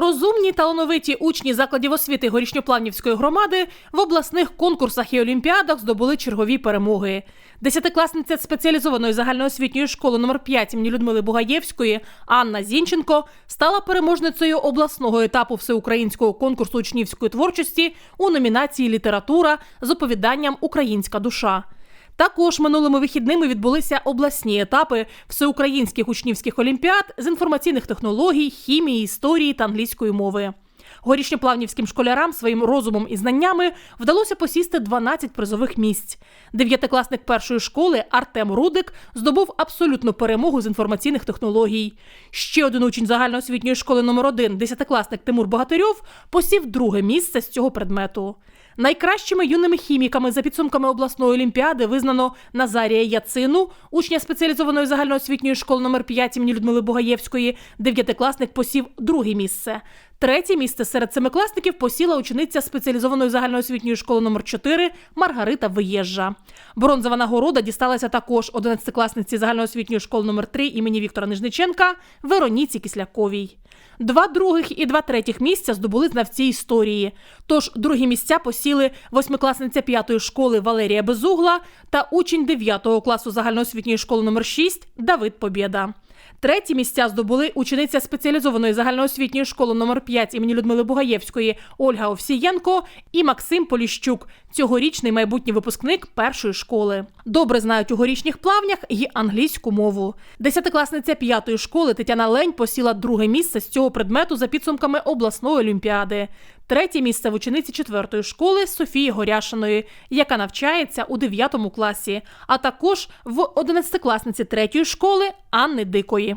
Розумні талановиті учні закладів освіти горішньоплавнівської громади в обласних конкурсах і олімпіадах здобули чергові перемоги. Десятикласниця спеціалізованої загальноосвітньої школи номер 5 імені Людмили Бугаєвської Анна Зінченко стала переможницею обласного етапу всеукраїнського конкурсу учнівської творчості у номінації Література з оповіданням Українська душа. Також минулими вихідними відбулися обласні етапи всеукраїнських учнівських олімпіад з інформаційних технологій, хімії, історії та англійської мови. Горішньоплавнівським школярам своїм розумом і знаннями вдалося посісти 12 призових місць. Дев'ятикласник першої школи Артем Рудик здобув абсолютну перемогу з інформаційних технологій. Ще один учень загальноосвітньої школи номер 1 десятикласник Тимур Богатирьов, посів друге місце з цього предмету. Найкращими юними хіміками за підсумками обласної олімпіади визнано Назарія Яцину, учня спеціалізованої загальноосвітньої школи номер 5 імені Людмили Бугаєвської. Дев'ятикласник посів друге місце. Третє місце серед семикласників посіла учениця спеціалізованої загальноосвітньої школи номер 4 Маргарита Виєжжа. Бронзова нагорода дісталася також одинадцятикласниці загальноосвітньої школи номер 3 імені Віктора Нижниченка Вероніці Кисляковій. Два других і два третіх місця здобули знавці історії. Тож другі місця посіли восьмикласниця п'ятої школи Валерія Безугла та учень 9 класу загальноосвітньої школи номер 6 Давид Побєда. Треті місця здобули учениця спеціалізованої загальноосвітньої школи номер 5 імені Людмили Бугаєвської Ольга Овсієнко і Максим Поліщук, цьогорічний майбутній випускник першої школи. Добре знають у горішніх плавнях і англійську мову. Десятикласниця п'ятої школи Тетяна Лень посіла друге місце з цього предмету за підсумками обласної олімпіади. Третє місце в учениці четвертої школи Софії Горяшиної, яка навчається у 9 класі, а також в одинадцятикласниці третьої школи Анни Дикої.